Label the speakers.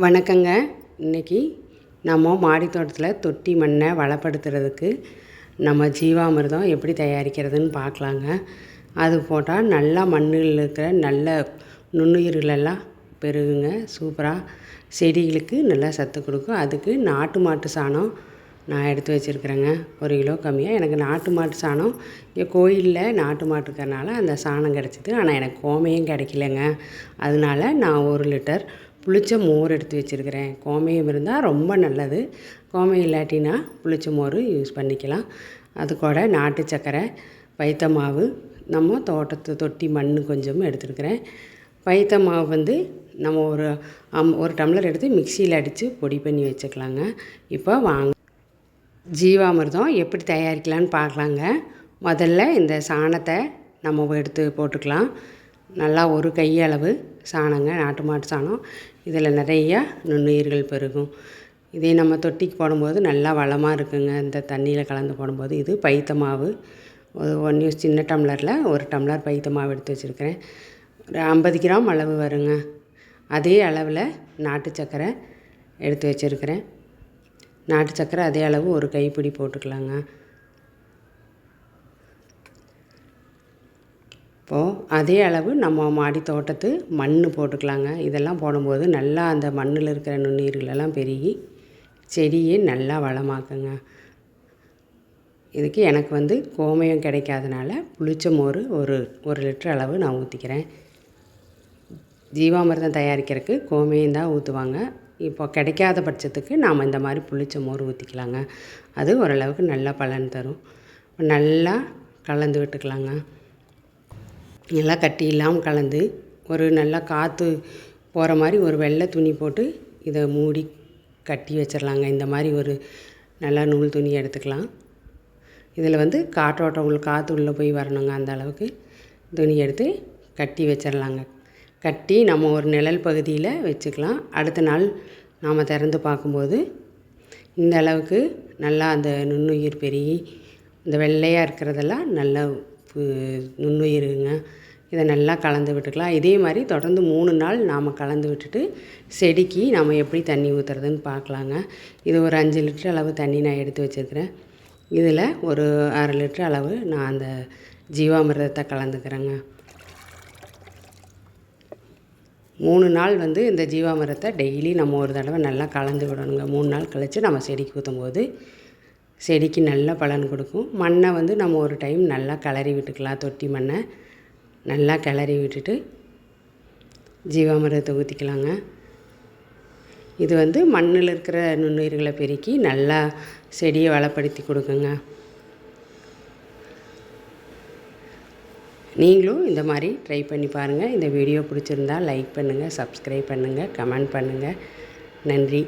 Speaker 1: வணக்கங்க. இன்றைக்கி நம்ம மாடி தோட்டத்தில் தொட்டி மண்ணை வளப்படுத்துறதுக்கு நம்ம ஜீவாமிர்தம் எப்படி தயாரிக்கிறதுன்னு பார்க்கலாங்க. அது போட்டால் நல்லா மண்ணில் இருக்கிற நல்ல நுண்ணுயிர்களெல்லாம் பெருகுங்க. சூப்பராக செடிகளுக்கு நல்லா சத்து கொடுக்கும். அதுக்கு நாட்டு மாட்டு சாணம் நான் எடுத்து வச்சுருக்குறேங்க. ஒரு கிலோ கம்மியாக எனக்கு நாட்டு மாட்டு சாணம் இங்கே கோயிலில் நாட்டு மாட்டு இருக்கிறனால அந்த சாணம் கிடச்சிது. ஆனால் எனக்கு கோமையும் கிடைக்கலங்க. அதனால நான் ஒரு லிட்டர் புளிச்ச மோர் எடுத்து வச்சுருக்கிறேன். கோமையம் இருந்தால் ரொம்ப நல்லது. கோமையம் இல்லாட்டினா புளிச்ச மோர் யூஸ் பண்ணிக்கலாம். அது கூட நாட்டு சக்கரை பைத்த மாவு நம்ம தோட்டத்து தொட்டி மண் கொஞ்சம் எடுத்துருக்கிறேன். பைத்த மாவு வந்து நம்ம ஒரு அம் ஒரு டம்ளர் எடுத்து மிக்சியில் அடித்து பொடி பண்ணி வச்சுக்கலாங்க. இப்போ வாங்க. ஜீவாமிர்தம் எப்படி தயாரிக்கலான்னு பார்க்கலாங்க. முதல்ல இந்த சாணத்தை நம்ம எடுத்து போட்டுக்கலாம். நல்லா ஒரு கையளவு சாணங்க நாட்டு மாட்டு சாணம். இதில் நிறையா நுண்ணுயிர்கள் பெருகும். இதே நம்ம தொட்டிக்கு போடும்போது நல்லா வளமாக இருக்குங்க. இந்த தண்ணியில் கலந்து போடும்போது இது பைத்த மாவு. ஒரு ஒன் யூஸ் சின்ன டம்ளரில் ஒரு டம்ளர் பைத்த மாவு எடுத்து வச்சுருக்கிறேன். ஒரு ஐம்பது கிராம் அளவு வருங்க. அதே அளவில் நாட்டு சர்க்கரை எடுத்து வச்சுருக்கிறேன். நாட்டு சர்க்கரை அதே அளவு ஒரு கைப்பிடி போட்டுக்கலாங்க. இப்போது அதே அளவு நம்ம மாடி தோட்டத்து மண் போட்டுக்கலாங்க. இதெல்லாம் போடும்போது நல்லா அந்த மண்ணில் இருக்கிற நுண்ணுயிர்களெல்லாம் பெருகி செடியை நல்லா வளமாக்குங்க. இதுக்கு எனக்கு வந்து கோமயம் கிடைக்காதனால புளிச்ச மோர் ஒரு ஒரு லிட்டர் அளவு நான் ஊற்றிக்கிறேன் ஜீவாமிர்தம் தயாரிக்கிறதுக்கு கோமயம் தான் ஊற்றுவாங்க இப்போ கிடைக்காத பட்சத்துக்கு நாம் இந்த மாதிரி புளிச்ச மோர் ஊற்றிக்கலாங்க அது ஓரளவுக்கு நல்ல பலன் தரும். நல்லா கலந்து விட்டுக்கலாங்க. நல்லா கட்டி இல்லாமல் கலந்து ஒரு நல்லா காற்று போகிற மாதிரி ஒரு வெள்ளை துணி போட்டு இதை மூடி கட்டி வச்சிடலாங்க. இந்த மாதிரி ஒரு நல்லா நூல் துணி எடுத்துக்கலாம். இதில் வந்து காற்றோட்டம் உள்ள காற்று உள்ளே போய் வரணுங்க அந்த அளவுக்கு. துணி எடுத்து கட்டி வச்சிடலாங்க. கட்டி நம்ம ஒரு நிழல் பகுதியில் வச்சுக்கலாம். அடுத்த நாள் நாம் திறந்து பார்க்கும்போது இந்த அளவுக்கு நல்லா அந்த நுண்ணுயிர் பெருகி இந்த வெள்ளையாக இருக்கிறதெல்லாம் நல்லா நுண்ணுயிருங்க இதை நல்லா கலந்து விட்டுக்கலாம். இதே மாதிரி தொடர்ந்து மூணு நாள் நாம் கலந்து விட்டுட்டு செடிக்கு நாம் எப்படி தண்ணி ஊற்றுறதுன்னு பார்க்கலாங்க. இது ஒரு அஞ்சு லிட்டர் அளவு தண்ணி நான் எடுத்து வச்சுருக்கிறேன். இதில் ஒரு அரை லிட்டர் அளவு நான் அந்த ஜீவாமிர்தத்தை கலந்துக்கிறேங்க. மூணு நாள் வந்து இந்த ஜீவாமிரத்தை டெய்லி நம்ம ஒரு தடவை நல்லா கலந்து விடணுங்க. மூணு நாள் கழித்து நம்ம செடிக்கு ஊற்றும் போது செடிக்கு நல்ல பலன் கொடுக்கும். மண்ணை வந்து நம்ம ஒரு டைம் நல்லா கிளறி விட்டுக்கலாம். தொட்டி மண்ணை நல்லா கிளறி விட்டுட்டு ஜீவாமிரத்தை ஊற்றிக்கலாங்க இது வந்து மண்ணில் இருக்கிற நுண்ணுயிர்களை பெருக்கி நல்லா செடியை வளப்படுத்தி கொடுக்குங்க. நீங்களும் இந்த மாதிரி ட்ரை பண்ணி பாருங்கள் இந்த வீடியோ பிடிச்சிருந்தா லைக் பண்ணுங்கள் சப்ஸ்கிரைப் பண்ணுங்கள் கமெண்ட் பண்ணுங்கள் நன்றி.